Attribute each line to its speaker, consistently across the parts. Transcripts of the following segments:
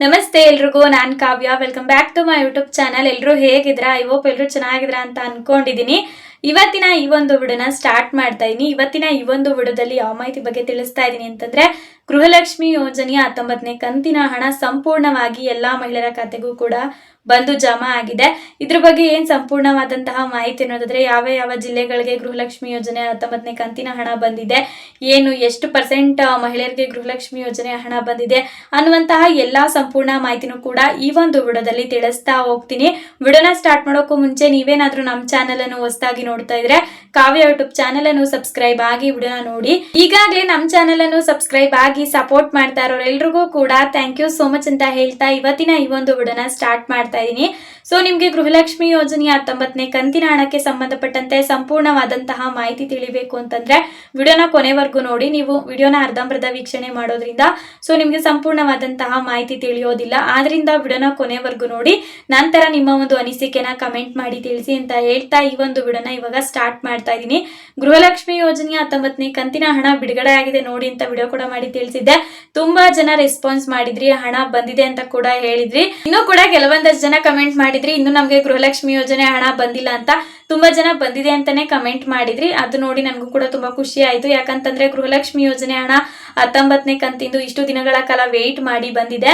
Speaker 1: Nada más ನಮಸ್ತೆ ಎಲ್ರಿಗೂ, ನಾನ್ Kavya. Welcome back to my YouTube channel ಎಲ್ಲರೂ ಹೇಗಿದ್ರ ಐ ಹೋಪ್ ಎಲ್ಲರೂ ಚೆನ್ನಾಗಿದ್ರ ಅಂತ ಅನ್ಕೊಂಡಿದೀನಿ. ಇವತ್ತಿನ ಈ ಒಂದು ವಿಡೋನ ಸ್ಟಾರ್ಟ್ ಮಾಡ್ತಾ ಇದೀನಿ. ಇವತ್ತಿನ ಈ ಒಂದು ವಿಡೋದಲ್ಲಿ ಯಾವ ಮಾಹಿತಿ ಬಗ್ಗೆ ತಿಳಿಸ್ತಾ ಇದೀನಿ ಅಂತಂದ್ರೆ, ಗೃಹಲಕ್ಷ್ಮಿ ಯೋಜನೆಯ ಹತ್ತೊಂಬತ್ತನೇ ಕಂತಿನ ಹಣ ಸಂಪೂರ್ಣವಾಗಿ ಎಲ್ಲಾ ಮಹಿಳೆಯರ ಖಾತೆಗೂ ಕೂಡ ಬಂದು ಜಮಾ ಆಗಿದೆ. ಇದ್ರ ಬಗ್ಗೆ ಏನ್ ಸಂಪೂರ್ಣವಾದಂತಹ ಮಾಹಿತಿ ಅನ್ನೋದಾದ್ರೆ, ಯಾವ ಯಾವ ಜಿಲ್ಲೆಗಳಿಗೆ ಗೃಹಲಕ್ಷ್ಮಿ ಯೋಜನೆ ಹತ್ತೊಂಬತ್ತನೇ ಕಂತಿನ ಹಣ ಬಂದಿದೆ, ಏನು ಎಷ್ಟು ಪರ್ಸೆಂಟ್ ಮಹಿಳೆಯರಿಗೆ ಗೃಹಲಕ್ಷ್ಮಿ ಯೋಜನೆ ಹಣ ಬಂದಿದೆ ಅನ್ನುವಂತಹ ಎಲ್ಲಾ ಸಂಪೂರ್ಣ ಮಾಹಿತಿನೂ ಕೂಡ ಈ ಒಂದು ವಿಡಿಯೋದಲ್ಲಿ ತಿಳಿಸ್ತಾ ಹೋಗ್ತೀನಿ. ವಿಡಿಯೋನ ಸ್ಟಾರ್ಟ್ ಮಾಡೋಕ್ಕೂ ಮುಂಚೆ ನೀವೇನಾದ್ರೂ ನಮ್ಮ ಚಾನೆಲ್ ಅನ್ನು ಹೊಸದಾಗಿ ನೋಡ್ತಾ ಇದ್ರೆ ಕಾವ್ಯ ಯೂಟ್ಯೂಬ್ ಚಾನೆಲ್ ಅನ್ನು ಸಬ್ಸ್ಕ್ರೈಬ್ ಆಗಿ ವಿಡಿಯೋನ ನೋಡಿ. ಈಗಾಗಲೇ ನಮ್ಮ ಚಾನೆಲ್ ಅನ್ನು ಸಬ್ಸ್ಕ್ರೈಬ್ ಆಗಿ ಸಪೋರ್ಟ್ ಮಾಡ್ತಾ ಇರೋರೆಲ್ರಿಗೂ ಕೂಡ ಥ್ಯಾಂಕ್ ಯು ಸೋ ಮಚ್ ಅಂತ ಹೇಳ್ತಾ ಇವತ್ತಿನ ಈ ಒಂದು ವಿಡಿಯೋನ ಸ್ಟಾರ್ಟ್ ಮಾಡ್ತಾ ಇದ್ದೀನಿ. ಸೊ ನಿಮ್ಗೆ ಗೃಹಲಕ್ಷ್ಮಿ ಯೋಜನೆಯ ಹತ್ತೊಂಬತ್ತನೇ ಕಂತಿನ ಹಣಕ್ಕೆ ಸಂಬಂಧಪಟ್ಟಂತೆ ಸಂಪೂರ್ಣವಾದಂತಹ ಮಾಹಿತಿ ತಿಳಿಬೇಕು ಅಂತಂದ್ರೆ ವಿಡಿಯೋನ ಕೊನೆವರೆಗೂ ನೋಡಿ. ನೀವು ವಿಡಿಯೋನ ಅರ್ಧಂಬರ್ಧ ವೀಕ್ಷಣೆ ಮಾಡೋದ್ರಿಂದ ಸೊ ನಿಮ್ಗೆ ಸಂಪೂರ್ಣವಾದಂತಹ ಮಾಹಿತಿ ತಿಳಿಯೋದಿಲ್ಲ. ಆದ್ರಿಂದ ಬಿಡೋಣ ಕೊನೆವರೆಗೂ ನೋಡಿ. ನಂತರ ನಿಮ್ಮ ಒಂದು ಅನಿಸಿಕೆನ ಕಮೆಂಟ್ ಮಾಡಿ ತಿಳಿಸಿ ಅಂತ ಹೇಳ್ತಾ ಈ ಒಂದು ಬಿಡೋಣ ಇವಾಗ ಸ್ಟಾರ್ಟ್ ಮಾಡ್ತಾ ಇದ್ದೀನಿ. ಗೃಹಲಕ್ಷ್ಮಿ ಯೋಜನೆಯ ಹತ್ತೊಂಬತ್ತನೇ ಕಂತಿನ ಹಣ ಬಿಡುಗಡೆ ಆಗಿದೆ ನೋಡಿ ಅಂತ ವಿಡಿಯೋ ಕೂಡ ಮಾಡಿ ತಿಳಿಸಿದ್ದೆ. ತುಂಬಾ ಜನ ರೆಸ್ಪಾನ್ಸ್ ಮಾಡಿದ್ರಿ, ಹಣ ಬಂದಿದೆ ಅಂತ ಕೂಡ ಹೇಳಿದ್ರಿ. ಇನ್ನು ಕೂಡ ಕೆಲವೊಂದಷ್ಟು ಜನ ಕಮೆಂಟ್ ಮಾಡಿದ್ರಿ, ಇನ್ನು ನಮಗೆ ಗೃಹಲಕ್ಷ್ಮಿ ಯೋಜನೆ ಹಣ ಬಂದಿಲ್ಲ ಅಂತ. ತುಂಬಾ ಜನ ಬಂದಿದೆ ಅಂತಾನೆ ಕಮೆಂಟ್ ಮಾಡಿದ್ರಿ. ಅದು ನೋಡಿ ನನಗೂ ಕೂಡ ತುಂಬಾ ಖುಷಿ ಆಯ್ತು. ಯಾಕಂತಂದ್ರೆ ಗೃಹಲಕ್ಷ್ಮಿ ಯೋಜನೆ ಹಣ ಹತ್ತೊಂಬತ್ತನೇ ಕಂತಿಂದು ಇಷ್ಟು ದಿನಗಳ ಕಾಲ ವೇಟ್ ಮಾಡಿ ಬಂದಿದೆ.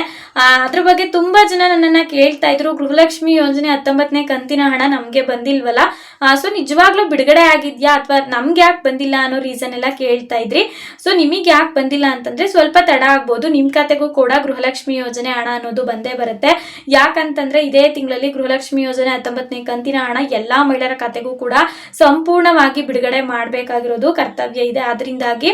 Speaker 1: ಅದ್ರ ಬಗ್ಗೆ ತುಂಬಾ ಜನ ನನ್ನನ್ನ ಕೇಳ್ತಾ ಇದ್ರು. ಗೃಹಲಕ್ಷ್ಮಿ ಯೋಜನೆ ಹತ್ತೊಂಬತ್ತನೇ ಕಂತಿನ ಹಣ ನಮ್ಗೆ ಬಂದಿಲ್ವಲ್ಲ? ಸೊ ನಿಜವಾಗ್ಲೂ ಬಿಡುಗಡೆ ಆಗಿದ್ಯಾ ಅಥವಾ ನಮ್ಗೆ ಯಾಕೆ ಬಂದಿಲ್ಲ ಅನ್ನೋ ರೀಸನ್ ಎಲ್ಲ ಕೇಳ್ತಾ ಇದ್ರಿ. ಸೊ ನಿಮಗೆ ಯಾಕೆ ಬಂದಿಲ್ಲ ಅಂತಂದ್ರೆ ಸ್ವಲ್ಪ ತಡ ಆಗ್ಬೋದು. ನಿಮ್ ಖಾತೆಗೂ ಕೂಡ ಗೃಹಲಕ್ಷ್ಮಿ ಯೋಜನೆ ಹಣ ಅನ್ನೋದು ಬಂದೇ ಬರುತ್ತೆ. ಯಾಕಂತಂದ್ರೆ ಇದೇ ತಿಂಗಳಲ್ಲಿ ಗೃಹಲಕ್ಷ್ಮಿ ಯೋಜನೆ ಹತ್ತೊಂಬತ್ತನೇ ಕಂತಿನ ಹಣ ಎಲ್ಲಾ ಮಹಿಳೆಯರ ಖಾತೆಗೂ ಕೂಡ ಸಂಪೂರ್ಣವಾಗಿ ಬಿಡುಗಡೆ ಮಾಡಬೇಕಾಗಿರೋದು ಕರ್ತವ್ಯ ಇದೆ. ಅದರಿಂದಾಗಿ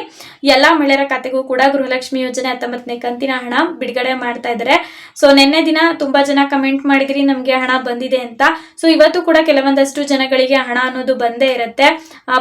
Speaker 1: ಎಲ್ಲ ಮಹಿಳೆಯರ ಖಾತೆಗೂ ಕೂಡ ಗೃಹಲಕ್ಷ್ಮಿ ಯೋಜನೆ ಹತ್ತೊಂಬತ್ತನೇ ಕಂತಿನ ಹಣ ಬಿಡುಗಡೆ ಮಾಡ್ತಾ ಇದ್ದಾರೆ. ಸೊ ನಿನ್ನೆ ದಿನ ತುಂಬಾ ಜನ ಕಮೆಂಟ್ ಮಾಡಿದ್ರಿ, ನಮ್ಗೆ ಹಣ ಬಂದಿದೆ ಅಂತ. ಸೊ ಇವತ್ತು ಕೂಡ ಕೆಲವೊಂದಷ್ಟು ಜನಗಳಿಗೆ ಹಣ ಅನ್ನೋದು ಬಂದೇ ಇರುತ್ತೆ.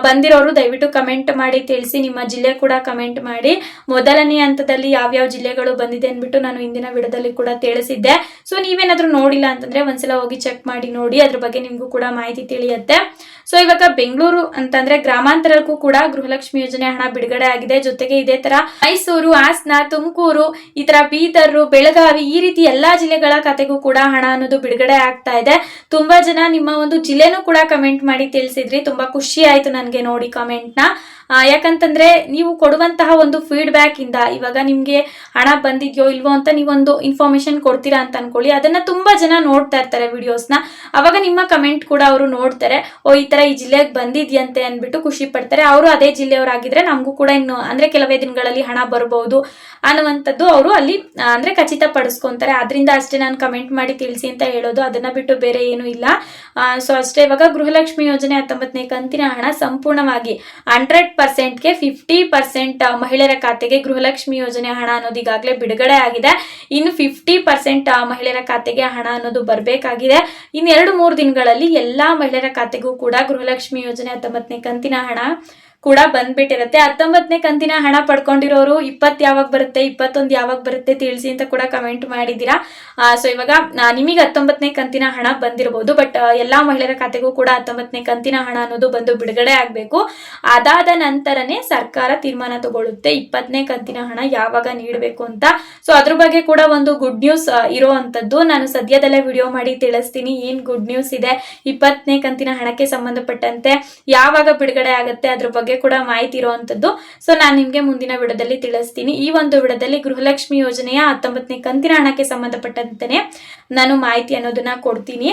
Speaker 1: ಬಂದಿರೋರು ದಯವಿಟ್ಟು ಕಮೆಂಟ್ ಮಾಡಿ, ತಿಳಿಸಿ, ನಿಮ್ಮ ಜಿಲ್ಲೆ ಕೂಡ ಕಮೆಂಟ್ ಮಾಡಿ. ಮೊದಲನೇ ಹಂತದಲ್ಲಿ ಯಾವ್ಯಾವ ಜಿಲ್ಲೆಗಳು ಬಂದಿದೆ ಅಂದ್ಬಿಟ್ಟು ನಾನು ಇಂದಿನ ವಿಡದಲ್ಲಿ ಕೂಡ ತಿಳಿಸಿದ್ದೆ. ಸೊ ನೀವೇನಾದ್ರೂ ನೋಡಿಲ್ಲ ಅಂತಂದ್ರೆ ಒಂದ್ಸಲ ಹೋಗಿ ಚೆಕ್ ಮಾಡಿ, ನೋಡಿ. ಅದ್ರ ಬಗ್ಗೆ ನಿಮ್ಗೂ ಕೂಡ ಮಾಹಿತಿ ತಿಳಿಯುತ್ತೆ. ಸೊ ಇವಾಗ ಬೆಂಗಳೂರು ಅಂತಂದ್ರೆ ಗ್ರಾಮಾಂತರಕ್ಕೂ ಕೂಡ ಗೃಹಲಕ್ಷ್ಮಿ ಯೋಜನೆ ಹಣ ಬಿಡುಗಡೆ ಆಗಿದೆ. ಜೊತೆಗೆ ಇದೇ ತರ ಮೈಸೂರು ಹಾಸನ ತುಮಕೂರು ಈ ತರ ಬೀದರ್ ಬೆಳಗಾವಿ ಈ ರೀತಿ ಎಲ್ಲಾ ಜಿಲ್ಲೆಗಳ ಕತೆಗೂ ಕೂಡ ಹಣ ಅನ್ನೋದು ಬಿಡುಗಡೆ ಆಗ್ತಾ ಇದೆ. ತುಂಬಾ ಜನ ನಿಮ್ಮ ಒಂದು ಜಿಲ್ಲೆನೂ ಕೂಡ ಕಮೆಂಟ್ ಮಾಡಿ ತಿಳಿಸಿದ್ರಿ. ತುಂಬಾ ಖುಷಿ ಆಯ್ತು ನನಗೆ ನೋಡಿ ಕಮೆಂಟ್ನ. ಆ, ಯಾಕಂತಂದ್ರೆ ನೀವು ಕೊಡುವಂತಹ ಒಂದು ಫೀಡ್ಬ್ಯಾಕ್ ಇಂದ ಇವಾಗ ನಿಮ್ಗೆ ಹಣ ಬಂದಿದೆಯೋ ಇಲ್ವೋ ಅಂತ ನೀವೊಂದು ಇನ್ಫಾರ್ಮೇಶನ್ ಕೊಡ್ತೀರಾ ಅಂತ ಅನ್ಕೊಳ್ಳಿ. ಅದನ್ನ ತುಂಬಾ ಜನ ನೋಡ್ತಾ ಇರ್ತಾರೆ ವಿಡಿಯೋಸ್ನ ಅವಾಗ ನಿಮ್ಮ ಕಮೆಂಟ್ ಕೂಡ ಅವರು ನೋಡ್ತಾರೆ. ಓ, ಈ ತರ ಈ ಜಿಲ್ಲೆಗೆ ಬಂದಿದ್ಯಂತೆ ಅಂದ್ಬಿಟ್ಟು ಖುಷಿ ಪಡ್ತಾರೆ. ಅವರು ಅದೇ ಜಿಲ್ಲೆಯವರಾಗಿದ್ರೆ ನಮಗೂ ಕೂಡ ಇನ್ನು ಅಂದ್ರೆ ಕೆಲವೇ ದಿನಗಳಲ್ಲಿ ಹಣ ಬರಬಹುದು ಅನ್ನುವಂಥದ್ದು ಅವರು ಅಲ್ಲಿ ಅಂದ್ರೆ ಖಚಿತ ಪಡಿಸ್ಕೊಂತಾರೆ ಅದರಿಂದ ಅಷ್ಟೇ ನಾನು ಕಮೆಂಟ್ ಮಾಡಿ ತಿಳಿಸಿ ಅಂತ ಹೇಳೋದು. ಅದನ್ನ ಬಿಟ್ಟು ಬೇರೆ ಏನು ಇಲ್ಲ. ಸೊ ಅಷ್ಟೇ ಇವಾಗ ಗೃಹಲಕ್ಷ್ಮಿ ಯೋಜನೆ ಹತ್ತೊಂಬತ್ತನೇ ಕಂತಿನ ಹಣ ಸಂಪೂರ್ಣವಾಗಿ ಹಂಡ್ರೆಡ್ ಪರ್ಸೆಂಟ್ಗೆ ಫಿಫ್ಟಿ ಪರ್ಸೆಂಟ್ ಮಹಿಳೆಯರ ಖಾತೆಗೆ ಗೃಹಲಕ್ಷ್ಮಿ ಯೋಜನೆ ಹಣ ಅನ್ನೋದು ಈಗಾಗಲೇ ಬಿಡುಗಡೆ ಆಗಿದೆ. ಇನ್ನು ಫಿಫ್ಟಿ ಪರ್ಸೆಂಟ್ ಮಹಿಳೆಯರ ಖಾತೆಗೆ ಹಣ ಅನ್ನೋದು ಬರಬೇಕಾಗಿದೆ. ಇನ್ನೆರಡು ಮೂರು ದಿನಗಳಲ್ಲಿ ಎಲ್ಲಾ ಮಹಿಳೆಯರ ಖಾತೆಗೂ ಕೂಡ ಗೃಹಲಕ್ಷ್ಮಿ ಯೋಜನೆ ಹತ್ತೊಂಬತ್ತನೇ ಕಂತಿನ ಹಣ. ಕೂಡ ಬಂದ್ಬಿಟ್ಟಿರುತ್ತೆ. ಹತ್ತೊಂಬತ್ತನೇ ಕಂತಿನ ಹಣ ಪಡ್ಕೊಂಡಿರೋರು ಇಪ್ಪತ್ತು ಯಾವಾಗ ಬರುತ್ತೆ, ಇಪ್ಪತ್ತೊಂದು ಯಾವಾಗ ಬರುತ್ತೆ ತಿಳಿಸಿ ಅಂತ ಕೂಡ ಕಮೆಂಟ್ ಮಾಡಿದ್ದೀರಾ. ಸೊ ಇವಾಗ ನಿಮಗೆ ಹತ್ತೊಂಬತ್ತನೇ ಕಂತಿನ ಹಣ ಬಂದಿರಬಹುದು ಬಟ್ ಎಲ್ಲಾ ಮಹಿಳೆಯರ ಖಾತೆಗೂ ಕೂಡ ಹತ್ತೊಂಬತ್ತನೇ ಕಂತಿನ ಹಣ ಅನ್ನೋದು ಬಂದು ಬಿಡುಗಡೆ ಆಗಬೇಕು. ಅದಾದ ನಂತರನೇ ಸರ್ಕಾರ ತೀರ್ಮಾನ ತಗೊಳ್ಳುತ್ತೆ ಇಪ್ಪತ್ತನೇ ಕಂತಿನ ಹಣ ಯಾವಾಗ ನೀಡಬೇಕು ಅಂತ. ಸೊ ಅದ್ರ ಬಗ್ಗೆ ಕೂಡ ಒಂದು ಗುಡ್ ನ್ಯೂಸ್ ಇರೋ ಅಂಥದ್ದು. ನಾನು ಸದ್ಯದಲ್ಲೇ ವಿಡಿಯೋ ಮಾಡಿ ತಿಳಿಸ್ತೀನಿ, ಏನ್ ಗುಡ್ ನ್ಯೂಸ್ ಇದೆ ಇಪ್ಪತ್ತನೇ ಕಂತಿನ ಹಣಕ್ಕೆ ಸಂಬಂಧಪಟ್ಟಂತೆ ಯಾವಾಗ ಬಿಡುಗಡೆ ಆಗುತ್ತೆ, ಅದ್ರ ಬಗ್ಗೆ ಕೂಡ ಮಾಹಿತಿ ಇರುವಂತದ್ದು. ಸೊ ನಾನು ನಿಮ್ಗೆ ಮುಂದಿನ ವಿಡದಲ್ಲಿ ತಿಳಿಸ್ತೀನಿ. ಈ ಒಂದು ವಿಡದಲ್ಲಿ ಗೃಹಲಕ್ಷ್ಮಿ ಯೋಜನೆಯ ಹತ್ತೊಂಬತ್ತನೇ ಕಂತಿನ ಹಣಕ್ಕೆ ಸಂಬಂಧಪಟ್ಟಂತೆ ನಾನು ಮಾಹಿತಿ ಅನ್ನೋದನ್ನ ಕೊಡ್ತೀನಿ.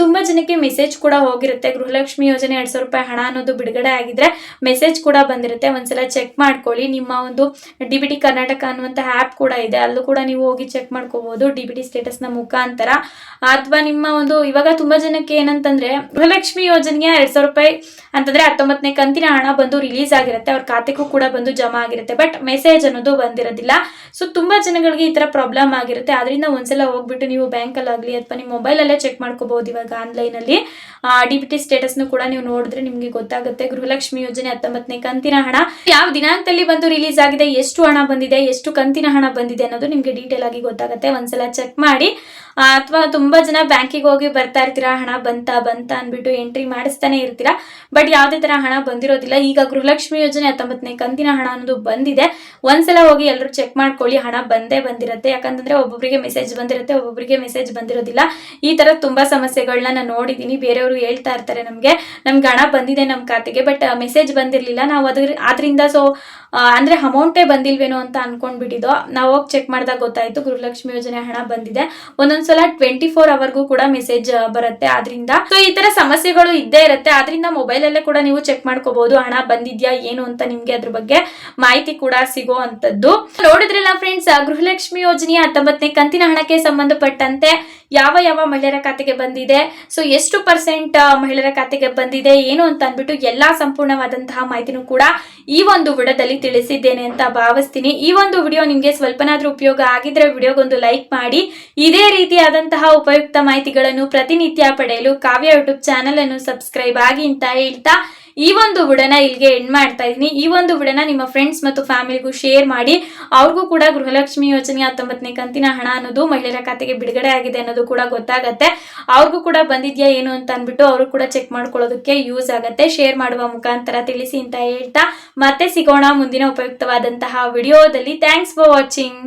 Speaker 1: ತುಂಬಾ ಜನಕ್ಕೆ ಮೆಸೇಜ್ ಕೂಡ ಹೋಗಿರುತ್ತೆ. ಗೃಹಲಕ್ಷ್ಮಿ ಯೋಜನೆ ಎರಡ್ ಸಾವಿರ ರೂಪಾಯಿ ಹಣ ಅನ್ನೋದು ಬಿಡುಗಡೆ ಆಗಿದ್ರೆ ಮೆಸೇಜ್ ಕೂಡ ಬಂದಿರುತ್ತೆ. ಒಂದ್ಸಲ ಚೆಕ್ ಮಾಡ್ಕೊಳ್ಳಿ. ನಿಮ್ಮ ಒಂದು ಡಿಬಿಟಿ ಕರ್ನಾಟಕ ಅನ್ನುವಂಥ ಆ್ಯಪ್ ಕೂಡ ಇದೆ. ಅಲ್ಲೂ ಕೂಡ ನೀವು ಹೋಗಿ ಚೆಕ್ ಮಾಡ್ಕೋಬಹುದು ಡಿಬಿಟಿ ಸ್ಟೇಟಸ್ನ ಸ್ಟೇಟಸ್ನ ಮುಖಾಂತರ. ಅಥವಾ ನಿಮ್ಮ ಒಂದು ಇವಾಗ ತುಂಬಾ ಜನಕ್ಕೆ ಏನಂತಂದ್ರೆ ಗೃಹಲಕ್ಷ್ಮಿ ಯೋಜನೆಯ ಎರಡ್ ಸಾವಿರ ರೂಪಾಯಿ ಅಂತಂದ್ರೆ ಹತ್ತೊಂಬತ್ತನೇ ಕಂತಿನ ಹಣ ಬಂದು ರಿಲೀಸ್ ಆಗಿರುತ್ತೆ, ಅವ್ರ ಖಾತೆಗೂ ಕೂಡ ಬಂದು ಜಮಾ ಆಗಿರುತ್ತೆ. ಬಟ್ ಮೆಸೇಜ್ ಅನ್ನೋದು ಬಂದಿರೋದಿಲ್ಲ. ಸೊ ತುಂಬಾ ಜನಗಳಿಗೆ ಈ ತರ ಪ್ರಾಬ್ಲಮ್ ಆಗಿರುತ್ತೆ. ಅದರಿಂದ ಒಂದ್ಸಲ ಹೋಗ್ಬಿಟ್ಟು ನೀವು ಬ್ಯಾಂಕ್ ಅಲ್ಲಿ ಆಗ್ಲಿ ಅಥವಾ ನಿಮ್ಮ ಮೊಬೈಲ್ ಅಲ್ಲೇ ಚೆಕ್ ಮಾಡ್ಕೋಬಹುದು ಇವಾಗ ಆನ್ಲೈನ್ ಅಲ್ಲಿ. ಡಿ ಬಿ ಟಿ ಸ್ಟೇಟಸ್ನು ಕೂಡ ನೀವು ನೋಡಿದ್ರೆ ನಿಮ್ಗೆ ಗೊತ್ತಾಗುತ್ತೆ. ಗೃಹಲಕ್ಷ್ಮಿ ಯೋಜನೆ ಹತ್ತೊಂಬತ್ತನೇ ಕಂತಿನ ಹಣ. ಯಾವ ದಿನಾಂಕದಲ್ಲಿ ಬಂದು ರಿಲೀಸ್ ಆಗಿದೆ, ಎಷ್ಟು ಹಣ ಬಂದಿದೆ, ಎಷ್ಟು ಕಂತಿನ ಹಣ ಬಂದಿದೆ ಅನ್ನೋದು ನಿಮ್ಗೆ ಡೀಟೇಲ್ ಆಗಿ ಗೊತ್ತಾಗುತ್ತೆ. ಒಂದ್ಸಲ ಚೆಕ್ ಮಾಡಿ. ಅಥವಾ ತುಂಬಾ ಜನ ಬ್ಯಾಂಕಿಗೆ ಹೋಗಿ ಬರ್ತಾ ಇರ್ತೀರಾ, ಹಣ ಬಂತ ಬಂತ ಅಂದ್ಬಿಟ್ಟು ಎಂಟ್ರಿ ಮಾಡಿಸ್ತಾನೆ ಇರ್ತೀರಾ. ಬಟ್ ಯಾವುದೇ ತರ ಹಣ ಬಂದಿರೋದಿಲ್ಲ. ಈಗ ಗೃಹಲಕ್ಷ್ಮಿ ಯೋಜನೆ ಹತ್ತೊಂಬತ್ತನೇ ಕಂತಿನ ಹಣ ಅನ್ನೋದು ಬಂದಿದೆ. ಒಂದ್ಸಲ ಹೋಗಿ ಎಲ್ಲರೂ ಚೆಕ್ ಮಾಡ್ಕೊಳ್ಳಿ, ಹಣ ಬಂದೇ ಬಂದಿರುತ್ತೆ. ಯಾಕಂತಂದ್ರೆ ಒಬ್ಬೊಬ್ಬರಿಗೆ ಮೆಸೇಜ್ ಬಂದಿರುತ್ತೆ ಒಬ್ಬೊಬ್ಬರಿಗೆ ಮೆಸೇಜ್ ಬಂದಿರೋದಿಲ್ಲ. ಈ ತರ ತುಂಬಾ ಸಮಸ್ಯೆಗಳನ್ನ ನಾನು ನೋಡಿದೀನಿ. ಬೇರೆಯವರು ಹೇಳ್ತಾ ಇರ್ತಾರೆ ನಮಗೆ. ನಮ್ಗೆ ಹಣ ಬಂದಿದೆ ನಮ್ಮ ಖಾತೆಗೆ ಬಟ್ ಮೆಸೇಜ್ ಬಂದಿರಲಿಲ್ಲ. ನಾವು ಅದ್ರ, ಆದ್ರಿಂದ ಸೊ ಅಂದ್ರೆ ಅಮೌಂಟೇ ಬಂದಿಲ್ವೇನೋ ಅಂತ ಅನ್ಕೊಂಡ್ಬಿಟ್ಟಿದ್ದು. ನಾವು ಹೋಗಿ ಚೆಕ್ ಮಾಡಿದಾಗ ಗೊತ್ತಾಯ್ತು ಗೃಹಲಕ್ಷ್ಮಿ ಯೋಜನೆ ಹಣ ಬಂದಿದೆ. ಒಂದೊಂದ್ಸಲ ಟ್ವೆಂಟಿ ಫೋರ್ ಅವರ್ಗೂ ಕೂಡ ಮೆಸೇಜ್ ಬರುತ್ತೆ. ಆದ್ರಿಂದ ಸೊ ಈ ತರ ಸಮಸ್ಯೆಗಳು ಇದ್ದೇ ಇರುತ್ತೆ. ಆದ್ರಿಂದ ಮೊಬೈಲ್ ಅಲ್ಲೇ ಕೂಡ ನೀವು ಚೆಕ್ ಮಾಡ್ಕೋಬಹುದು ಹಣ ಬಂದಿದ್ಯಾ, ಏನು ಅಂತ ನಿಮ್ಗೆ ಅದ್ರ ಬಗ್ಗೆ ಮಾಹಿತಿ ಕೂಡ ಸಿಗೋ ಅಂತದ್ದು ನೋಡಿದ್ರಲ್ಲ ಫ್ರೆಂಡ್ಸ್ ಗೃಹಲಕ್ಷ್ಮಿ ಯೋಜನೆಯ ಹತ್ತೊಂಬತ್ತನೇ ಕಂತಿನ ಹಣಕ್ಕೆ ಸಂಬಂಧಪಟ್ಟಂತೆ ಯಾವ ಯಾವ ಮಹಿಳೆಯರ ಖಾತೆಗೆ ಬಂದಿದೆ ಸೊ ಎಷ್ಟು ಪರ್ಸೆಂಟ್ ಮಹಿಳೆಯರ ಖಾತೆಗೆ ಬಂದಿದೆ, ಏನು ಅಂತ ಅಂದ್ಬಿಟ್ಟು ಎಲ್ಲಾ ಸಂಪೂರ್ಣವಾದಂತಹ ಮಾಹಿತಿನೂ ಕೂಡ ಈ ಒಂದು ವಿಡಿಯೋದಲ್ಲಿ ತಿಳಿಸಿದ್ದೇನೆ ಅಂತ ಭಾವಿಸ್ತೀನಿ. ಈ ಒಂದು ವಿಡಿಯೋ ನಿಮಗೆ ಸ್ವಲ್ಪನಾದ್ರೂ ಉಪಯೋಗ ಆಗಿದ್ರೆ ವಿಡಿಯೋಗೊಂದು ಲೈಕ್ ಮಾಡಿ. ಇದೇ ರೀತಿಯಾದಂತಹ ಉಪಯುಕ್ತ ಮಾಹಿತಿಗಳನ್ನು ಪ್ರತಿನಿತ್ಯ ಪಡೆಯಲು ಕಾವ್ಯ ಯೂಟ್ಯೂಬ್ ಚಾನಲ್ ಅನ್ನು ಸಬ್ಸ್ಕ್ರೈಬ್ ಆಗಿ ಅಂತ ಹೇಳ್ತಾ ಈ ಒಂದು ವಿಡಿಯೋನ ಇಲ್ಲಿಗೆ ಎಂಡ್ ಮಾಡ್ತಾ ಇದ್ದೀನಿ. ಈ ಒಂದು ವಿಡನ ನಿಮ್ಮ ಫ್ರೆಂಡ್ಸ್ ಮತ್ತು ಫ್ಯಾಮಿಲಿಗೂ ಶೇರ್ ಮಾಡಿ, ಅವ್ರಿಗೂ ಕೂಡ ಗೃಹಲಕ್ಷ್ಮಿ ಯೋಜನೆ ಹತ್ತೊಂಬತ್ತನೇ ಕಂತಿನ ಹಣ ಅನ್ನೋದು ಮಹಿಳೆಯರ ಖಾತೆಗೆ ಬಿಡುಗಡೆ ಆಗಿದೆ ಅನ್ನೋದು ಕೂಡ ಗೊತ್ತಾಗತ್ತೆ. ಅವ್ರಿಗೂ ಕೂಡ ಬಂದಿದ್ಯಾ ಏನು ಅಂತ ಅಂದ್ಬಿಟ್ಟು ಅವರು ಕೂಡ ಚೆಕ್ ಮಾಡ್ಕೊಳ್ಳೋದಕ್ಕೆ ಯೂಸ್ ಆಗತ್ತೆ. ಶೇರ್ ಮಾಡುವ ಮುಖಾಂತರ ತಿಳಿಸಿ ಅಂತ ಹೇಳ್ತಾ, ಮತ್ತೆ ಸಿಗೋಣ ಮುಂದಿನ ಉಪಯುಕ್ತವಾದಂತಹ ವಿಡಿಯೋದಲ್ಲಿ. Thanks for watching